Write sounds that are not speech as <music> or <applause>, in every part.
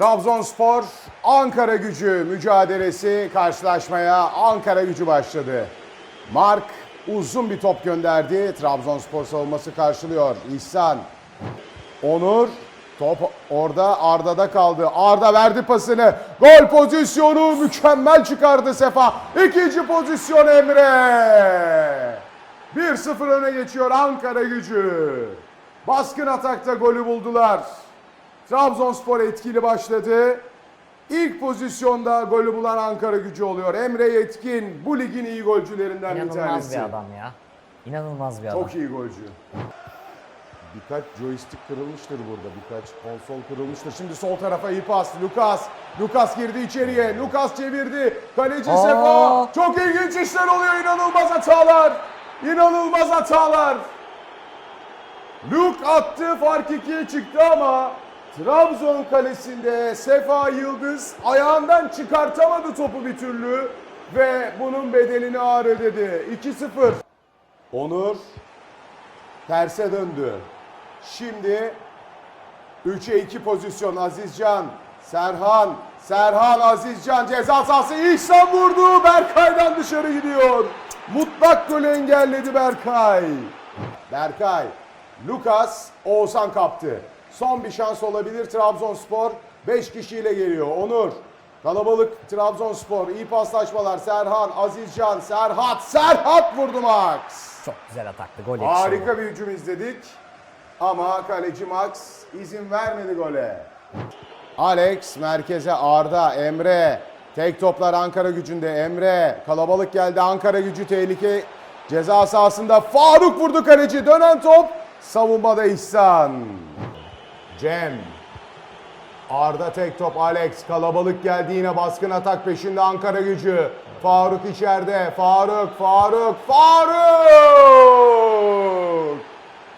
Trabzonspor Ankara gücü mücadelesi karşılaşmaya Ankara gücü başladı. Mark uzun bir top gönderdi. Trabzonspor savunması karşılıyor. İhsan, Onur top orada Arda'da kaldı. Arda verdi pasını. Gol pozisyonu mükemmel çıkardı Sefa. İkinci pozisyon Emre. 1-0 öne geçiyor Ankara gücü. Baskın atakta golü buldular. Trabzonspor etkili başladı. İlk pozisyonda golü bulan Ankara gücü oluyor. Emre Yetkin bu ligin iyi golcülerinden bir İnanılmaz tanesi. bir adam ya. İnanılmaz bir adam. Çok iyi golcü. Birkaç joystick kırılmıştır burada. Birkaç konsol kırılmıştır. Şimdi sol tarafa iyi pas. Lucas. Lucas girdi içeriye. Lucas çevirdi. Kaleci Aa! Sefa. Çok ilginç işler oluyor. İnanılmaz hatalar. İnanılmaz hatalar. Luke attı. Fark ikiye çıktı ama Trabzon kalesinde Sefa Yıldız ayağından çıkartamadı topu bir türlü ve bunun bedelini ağır ödedi. 2-0. Onur terse döndü. Şimdi 3'e 2 pozisyon Azizcan, Serhan, Serhan Azizcan ceza sahası İhsan vurdu. Berkay'dan dışarı gidiyor. Mutlak golü engelledi Berkay. Berkay, Lucas, Oğuzhan kaptı. Son bir şans olabilir Trabzonspor. 5 kişiyle geliyor. Onur, kalabalık Trabzonspor. iyi paslaşmalar. Serhan, Azizcan, Serhat, Serhat vurdu Max. Çok güzel ataktı. Gol yetişiyor. Harika bir hücum izledik. Ama kaleci Max izin vermedi gole. Alex merkeze Arda, Emre. Tek toplar Ankara gücünde Emre. Kalabalık geldi Ankara gücü tehlike. Ceza sahasında Faruk vurdu kaleci. Dönen top. Savunmada İhsan. Cem. Arda tek top Alex. Kalabalık geldi yine baskın atak peşinde Ankara gücü. Faruk içeride. Faruk, Faruk, Faruk!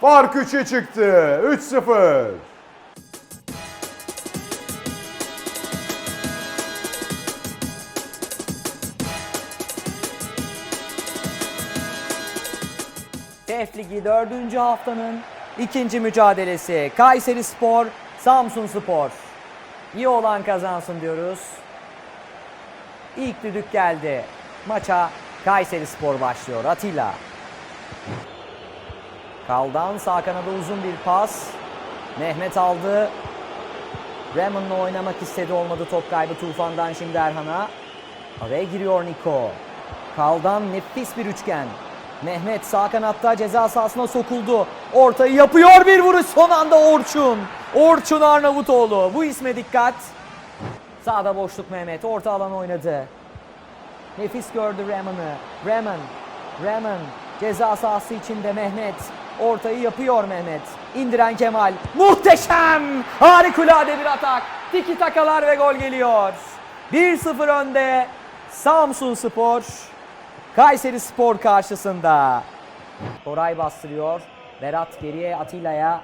Fark 3'e çıktı. 3-0. TEF Ligi 4. haftanın ikinci mücadelesi. Kayseri Spor, Samsun Spor. İyi olan kazansın diyoruz. İlk düdük geldi. Maça Kayseri Spor başlıyor. Atilla. Kaldan sağ kanada uzun bir pas. Mehmet aldı. Ramon'la oynamak istedi olmadı top kaybı Tufan'dan şimdi Erhan'a. Araya giriyor Niko. Kaldan nefis bir üçgen. Mehmet sağ kanatta ceza sahasına sokuldu. Ortayı yapıyor bir vuruş son anda Orçun. Orçun Arnavutoğlu. Bu isme dikkat. Sağda boşluk Mehmet. Orta alan oynadı. Nefis gördü Ramon'ı. Ramon. Ramon. Ceza sahası içinde Mehmet. Ortayı yapıyor Mehmet. İndiren Kemal. Muhteşem! Harikulade bir atak. Tiki takalar ve gol geliyor. 1-0 önde. Samsun Spor. Kayseri Spor karşısında. Koray bastırıyor. Berat geriye Atilla'ya.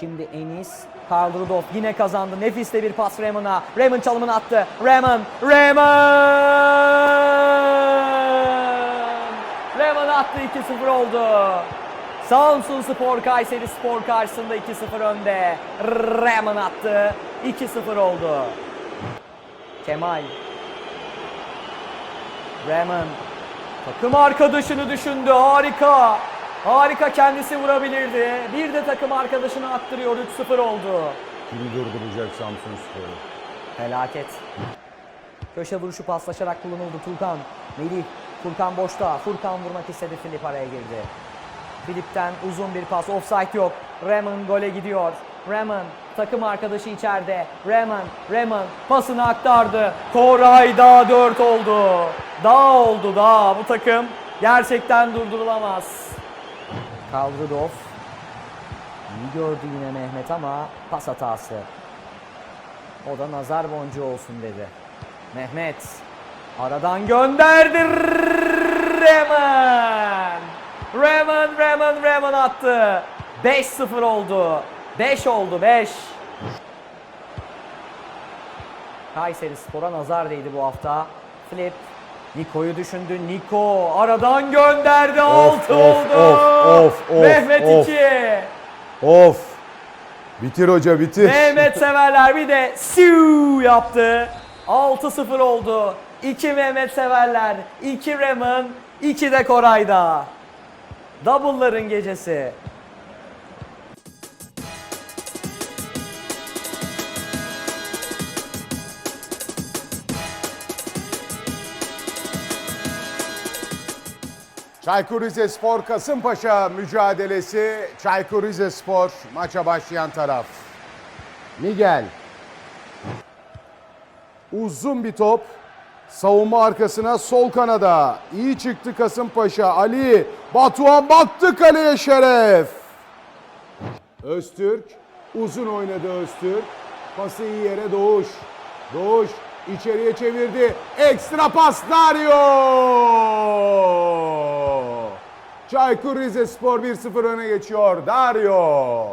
Şimdi Enis. Karl Rudolf yine kazandı. Nefis de bir pas Ramon'a. Ramon çalımını attı. Ramon. Ramon. Ramon attı 2-0 oldu. Samsun Spor Kayseri Spor karşısında 2-0 önde. Ramon attı. 2-0 oldu. Kemal. Ramon. Takım arkadaşını düşündü. Harika. Harika kendisi vurabilirdi. Bir de takım arkadaşını attırıyor. 3-0 oldu. Kimi durduracak Samsun Spor'u? Felaket. Köşe vuruşu paslaşarak kullanıldı Turkan. Melih. Furkan boşta. Furkan vurmak istedi. Filip araya girdi. Filip'ten uzun bir pas. Offside yok. Ramon gole gidiyor. Ramon takım arkadaşı içeride. Ramon, Ramon pasını aktardı. Koray daha 4 oldu. Daha oldu daha. Bu takım gerçekten durdurulamaz. Kaldrudov. İyi gördü yine Mehmet ama pas hatası. O da nazar boncuğu olsun dedi. Mehmet aradan gönderdi. Remen. Remen, Remen, Remen attı. 5-0 oldu. 5 oldu 5. Kayseri Spor'a nazar değdi bu hafta. Flip. Niko'yu düşündü. Niko aradan gönderdi. 6 of, oldu. of, of, of, Mehmet of. 2. Of! Bitir hoca bitir. Mehmet <laughs> Severler bir de siu yaptı. 6-0 oldu. 2 Mehmet Severler, 2 Remen, 2 de Koray'da. Double'ların gecesi. Çaykur Rizespor Kasımpaşa mücadelesi. Çaykur Rizespor maça başlayan taraf. Miguel. Uzun bir top. Savunma arkasına sol kanada. İyi çıktı Kasımpaşa. Ali. Batuhan baktı kaleye Şeref. Öztürk. Uzun oynadı Öztürk. Pası iyi yere Doğuş. Doğuş içeriye çevirdi. Ekstra pas Dario. Çaykur Rizespor 1-0 öne geçiyor. Dario.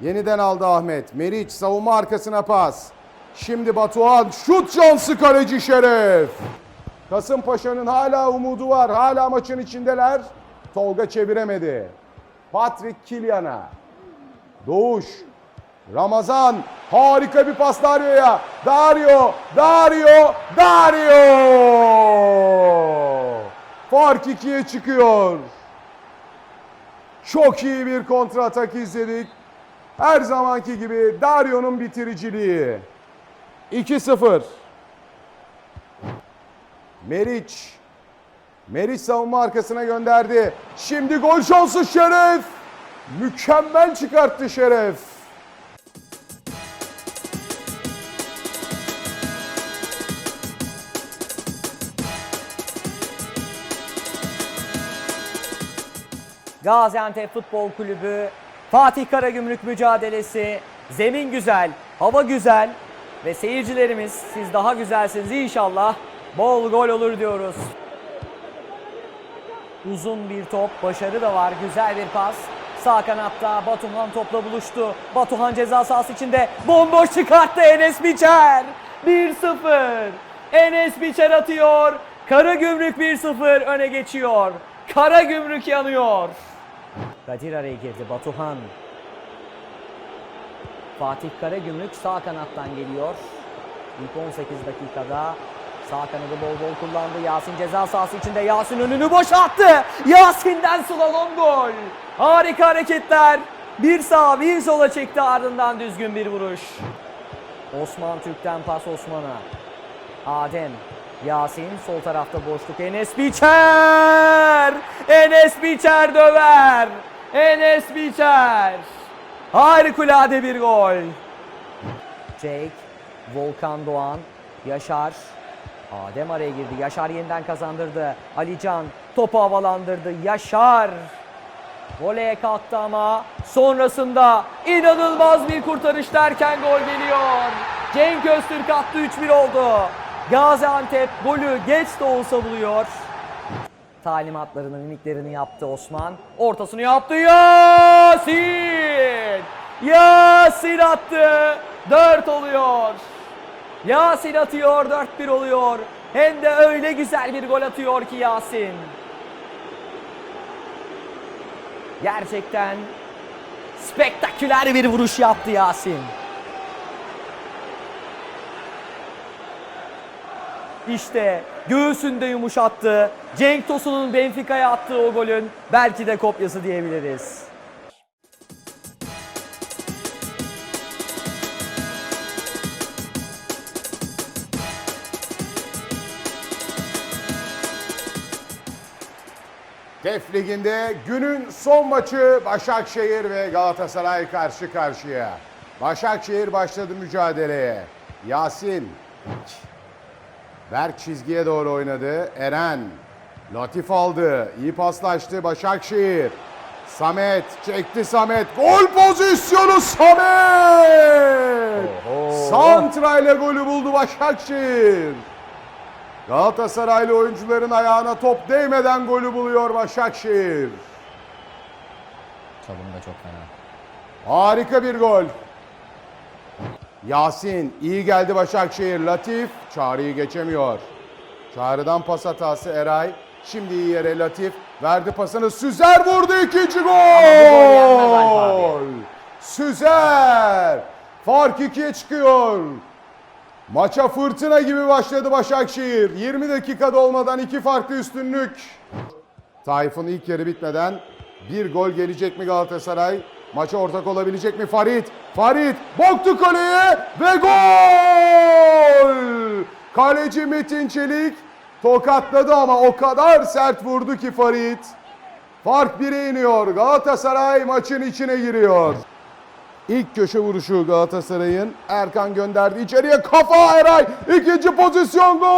Yeniden aldı Ahmet. Meriç savunma arkasına pas. Şimdi Batuhan şut şansı kaleci Şeref. Kasımpaşa'nın hala umudu var. Hala maçın içindeler. Tolga çeviremedi. Patrick Kilyan'a. Doğuş. Ramazan. Harika bir pas Dario'ya. Dario. Dario. Dario. Fark ikiye çıkıyor. Çok iyi bir kontra atak izledik. Her zamanki gibi Dario'nun bitiriciliği. 2-0. Meriç. Meriç savunma arkasına gönderdi. Şimdi gol şansı Şeref. Mükemmel çıkarttı Şeref. Gaziantep Futbol Kulübü Fatih Karagümrük mücadelesi. Zemin güzel, hava güzel ve seyircilerimiz siz daha güzelsiniz inşallah. Bol gol olur diyoruz. Uzun bir top, başarı da var. Güzel bir pas. Sağ kanatta Batuhan topla buluştu. Batuhan ceza sahası içinde bomboş çıkarttı Enes Biçer. 1-0. Enes Biçer atıyor. Karagümrük 1-0 öne geçiyor. Karagümrük yanıyor. Kadir araya girdi. Batuhan. Fatih Karagümrük sağ kanattan geliyor. İlk 18 dakikada sağ kanadı bol bol kullandı. Yasin ceza sahası içinde Yasin önünü boşalttı. Yasin'den slalom gol. Harika hareketler. Bir sağa bir sola çekti ardından düzgün bir vuruş. Osman Türk'ten pas Osman'a. Adem. Yasin sol tarafta boşluk. Enes Biçer. Enes Biçer döver. Enes Biçer. Harikulade bir gol. Jake. Volkan Doğan. Yaşar. Adem araya girdi. Yaşar yeniden kazandırdı. Alican topu havalandırdı. Yaşar. Voleye kalktı ama sonrasında inanılmaz bir kurtarış derken gol geliyor. Cenk Öztürk attı 3-1 oldu. Gaziantep golü geç de olsa buluyor. Talimatlarını, mimiklerini yaptı Osman. Ortasını yaptı Yasin! Yasin attı. 4 oluyor. Yasin atıyor 4-1 oluyor. Hem de öyle güzel bir gol atıyor ki Yasin. Gerçekten spektaküler bir vuruş yaptı Yasin. İşte göğsünde yumuşattı. Cenk Tosun'un Benfica'ya attığı o golün belki de kopyası diyebiliriz. TEF Ligi'nde günün son maçı Başakşehir ve Galatasaray karşı karşıya. Başakşehir başladı mücadeleye. Yasin. Berk çizgiye doğru oynadı. Eren. Latif aldı. İyi paslaştı Başakşehir. Samet çekti Samet. Gol pozisyonu Samet. Santra ile golü buldu Başakşehir. Galatasaraylı oyuncuların ayağına top değmeden golü buluyor Başakşehir. Çalım da çok fena. Harika bir gol. Yasin iyi geldi Başakşehir. Latif Çağrı'yı geçemiyor. Çağrı'dan pas hatası Eray. Şimdi iyi yere Latif. Verdi pasını. Süzer vurdu ikinci gol. Süzer. Fark ikiye çıkıyor. Maça fırtına gibi başladı Başakşehir. 20 dakikada olmadan iki farklı üstünlük. Tayfun ilk yarı bitmeden bir gol gelecek mi Galatasaray? Maça ortak olabilecek mi Farid? Farid boktu kaleye ve gol! Kaleci Metin Çelik tokatladı ama o kadar sert vurdu ki Farid. Fark 1'e iniyor. Galatasaray maçın içine giriyor. İlk köşe vuruşu Galatasaray'ın. Erkan gönderdi içeriye. Kafa Eray. İkinci pozisyon gol.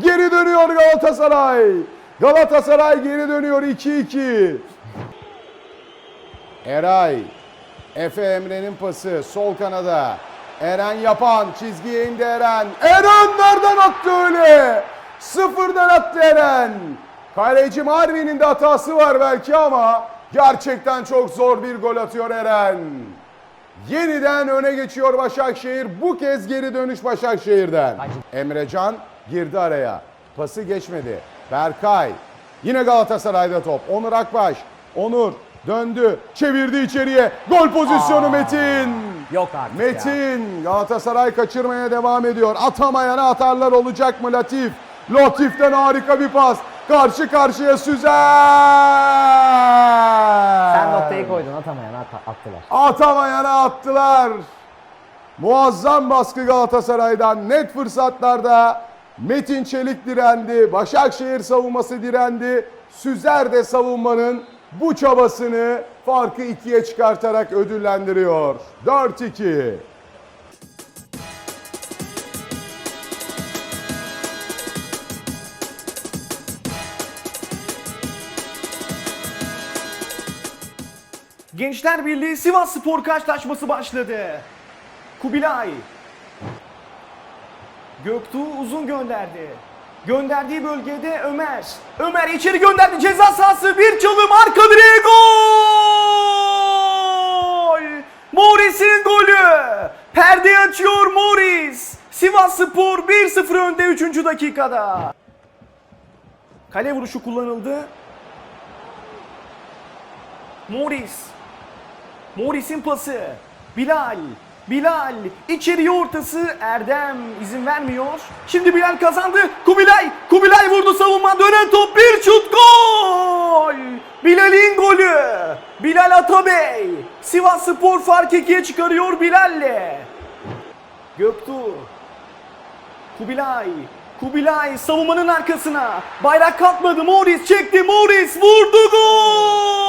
Geri dönüyor Galatasaray. Galatasaray geri dönüyor 2-2. Eray. Efe Emre'nin pası sol kanada. Eren yapan çizgiye indi Eren. Eren nereden attı öyle? Sıfırdan attı Eren. Kaleci Marvin'in de hatası var belki ama gerçekten çok zor bir gol atıyor Eren. Yeniden öne geçiyor Başakşehir. Bu kez geri dönüş Başakşehir'den. Emrecan girdi araya. Pası geçmedi. Berkay. Yine Galatasaray'da top. Onur Akbaş. Onur döndü. Çevirdi içeriye. Gol pozisyonu Aa. Metin. Yok artık ya. Metin Galatasaray kaçırmaya devam ediyor. Atamayana atarlar olacak mı Latif? Latif'ten harika bir pas. Karşı karşıya Süzer. Sen noktayı koydun atamayan at- attılar. Atamayana attılar. Muazzam baskı Galatasaray'dan. Net fırsatlarda Metin Çelik direndi. Başakşehir savunması direndi. Süzer de savunmanın bu çabasını farkı ikiye çıkartarak ödüllendiriyor. 4-2. Gençler Birliği Sivas Spor karşılaşması başladı. Kubilay. Göktuğ uzun gönderdi. Gönderdiği bölgede Ömer. Ömer içeri gönderdi ceza sahası bir çalım arka direğe gol! Morris'in golü. Perdeyi açıyor Morris. Sivas Spor 1-0 önde 3. dakikada. Kale vuruşu kullanıldı. Morris. Morris'in pası. Bilal. Bilal. içeriye ortası. Erdem izin vermiyor. Şimdi Bilal kazandı. Kubilay. Kubilay vurdu savunma. Dönen top. Bir şut gol. Bilal'in golü. Bilal Atabey. Sivas Spor fark ikiye çıkarıyor Bilal'le. Göktuğ. Kubilay. Kubilay savunmanın arkasına. Bayrak kalkmadı. Morris çekti. Morris vurdu gol.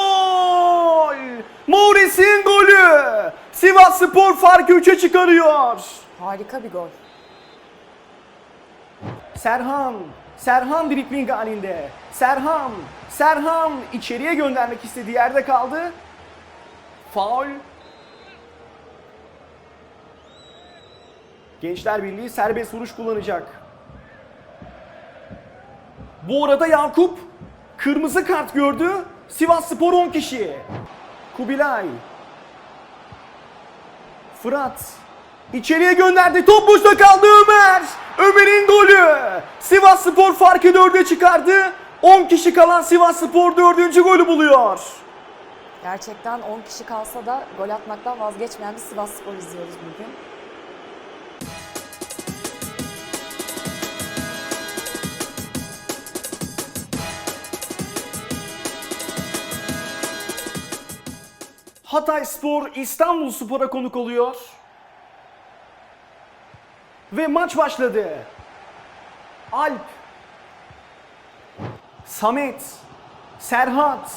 Morris'in golü. Sivas Spor farkı 3'e çıkarıyor. Harika bir gol. Serhan. Serhan dripling halinde. Serhan. Serhan içeriye göndermek istediği yerde kaldı. Faul. Gençler Birliği serbest vuruş kullanacak. Bu arada Yakup kırmızı kart gördü. Sivas Spor 10 kişi. Kubilay. Fırat. İçeriye gönderdi. Top boşta kaldı Ömer. Ömer'in golü. Sivas Spor farkı 4'e çıkardı. 10 kişi kalan Sivas Spor 4. golü buluyor. Gerçekten 10 kişi kalsa da gol atmaktan vazgeçmeyen bir Sivas Spor izliyoruz bugün. Hatay Spor İstanbul Spor'a konuk oluyor. Ve maç başladı. Alp, Samet, Serhat,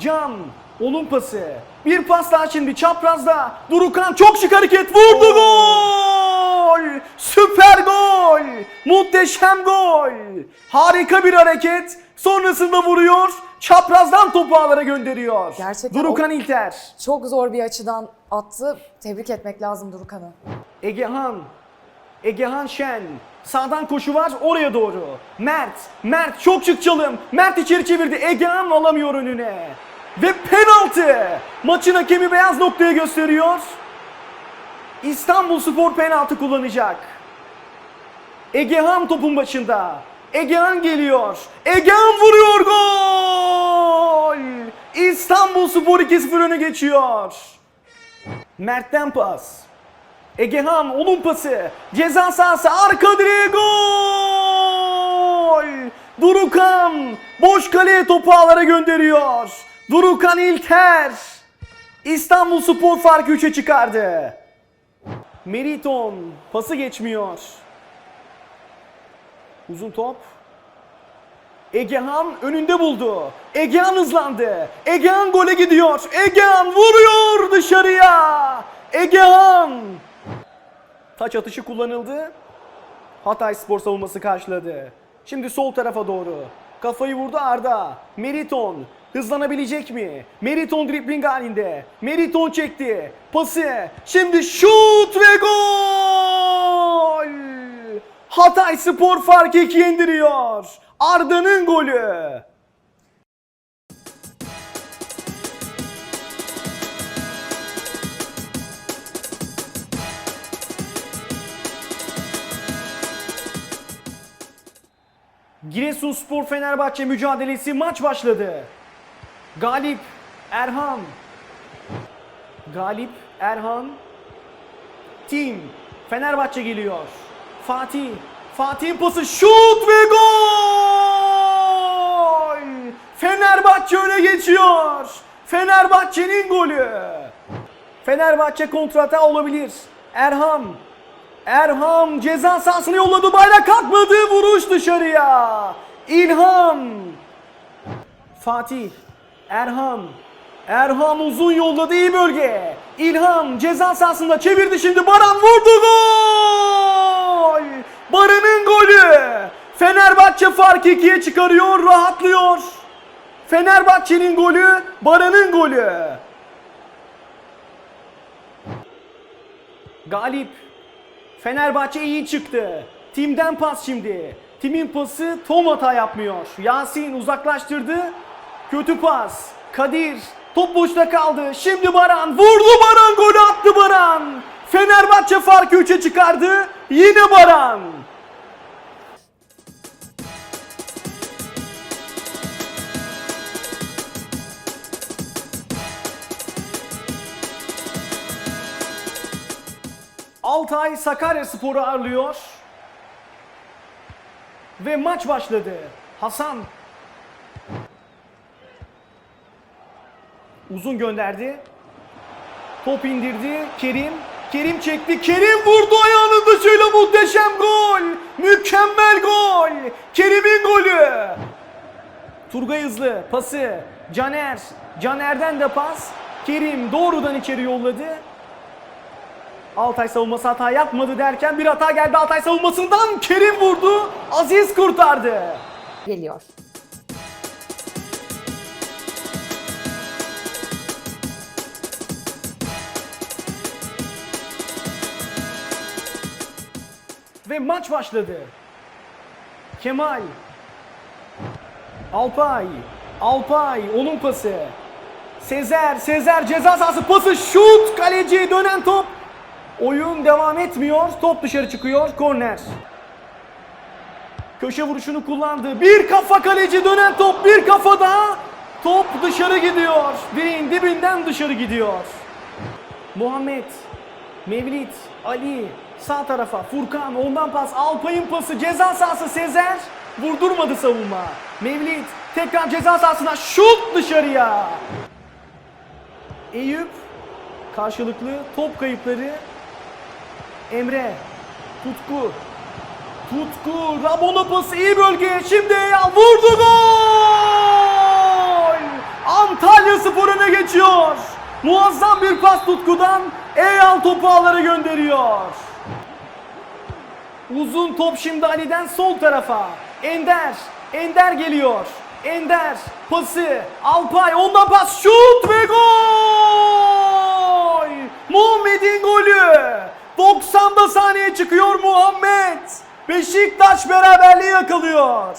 Can, onun pası. Bir pas daha şimdi çaprazda. Durukan çok şık hareket vurdu gol! Süper gol! Muhteşem gol! Harika bir hareket. Sonrasında vuruyor. Çaprazdan topu ağlara gönderiyor. Gerçekten Durukan o- İlter. Çok zor bir açıdan attı. Tebrik etmek lazım Durukan'ı. Egehan. Egehan Şen. Sağdan koşu var oraya doğru. Mert. Mert çok çık çalım. Mert içeri çevirdi. Egehan alamıyor önüne. Ve penaltı. Maçın hakemi beyaz noktaya gösteriyor. İstanbul Spor penaltı kullanacak. Egehan topun başında. Egehan geliyor. Egehan vuruyor gol. İstanbul Spor 2-0 öne geçiyor. Mert'ten pas. Egehan onun pası. Ceza sahası arka direğe gol. Durukan boş kaleye topu ağlara gönderiyor. Durukan İlter. İstanbul Spor farkı 3'e çıkardı. Meriton pası geçmiyor. Uzun top. Egehan önünde buldu. Egehan hızlandı. Egehan gole gidiyor. Egehan vuruyor dışarıya. Egehan. Taç atışı kullanıldı. Hatay Spor savunması karşıladı. Şimdi sol tarafa doğru. Kafayı vurdu Arda. Meriton hızlanabilecek mi? Meriton dribling halinde. Meriton çekti. Pası. Şimdi şut ve gol! Hatay Spor farkı ikiye indiriyor. Arda'nın golü. Giresunspor Fenerbahçe mücadelesi maç başladı. Galip Erhan. Galip Erhan. Tim Fenerbahçe geliyor. Fatih. Fatih'in pası şut ve gol! Fenerbahçe öne geçiyor. Fenerbahçe'nin golü. Fenerbahçe kontrata olabilir. Erhan. Erhan ceza sahasına yolladı. Bayrak kalkmadı. Vuruş dışarıya. İlhan. Fatih. Erhan. Erhan uzun yolladı iyi bölge. İlhan ceza sahasında çevirdi şimdi. Baran vurdu gol. Baran'ın golü. Fenerbahçe farkı ikiye çıkarıyor. Rahatlıyor. Fenerbahçe'nin golü. Baran'ın golü. Galip. Fenerbahçe iyi çıktı. Tim'den pas şimdi. Tim'in pası Tom hata yapmıyor. Yasin uzaklaştırdı. Kötü pas. Kadir top boşta kaldı. Şimdi Baran vurdu Baran golü attı Baran. Fenerbahçe farkı 3'e çıkardı. Yine Baran. Altay Sakarya Sporu ağırlıyor. Ve maç başladı. Hasan. Uzun gönderdi. Top indirdi. Kerim. Kerim çekti. Kerim vurdu ayağını dışıyla muhteşem gol. Mükemmel gol. Kerim'in golü. Turgay Hızlı pası. Caner. Caner'den de pas. Kerim doğrudan içeri yolladı. Altay savunması hata yapmadı derken bir hata geldi Altay savunmasından Kerim vurdu. Aziz kurtardı. Geliyor. Ve maç başladı. Kemal. Alpay. Alpay. Onun pası. Sezer. Sezer ceza sahası pası. Şut. Kaleci dönen top. Oyun devam etmiyor. Top dışarı çıkıyor. Korner. Köşe vuruşunu kullandı. Bir kafa kaleci dönen top. Bir kafa daha. Top dışarı gidiyor. Direğin dibinden dışarı gidiyor. Muhammed, Mevlit, Ali sağ tarafa Furkan ondan pas. Alpay'ın pası ceza sahası Sezer. Vurdurmadı savunma. Mevlit tekrar ceza sahasına şut dışarıya. Eyüp karşılıklı top kayıpları. Emre Tutku. Tutku Rabona pası iyi bölge şimdi ya vurdu gol! Antalya Spor öne geçiyor. Muazzam bir pas Tutku'dan. Eyal topu ağlara gönderiyor Uzun top şimdi Ali'den sol tarafa. Ender Ender geliyor. Ender pası Alpay ondan pas şut ve gol! Muhammed'in golü. 90'da saniye çıkıyor Muhammed. Beşiktaş beraberliği yakalıyor.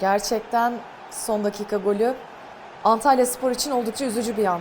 Gerçekten son dakika golü. Antalya Spor için oldukça üzücü bir an.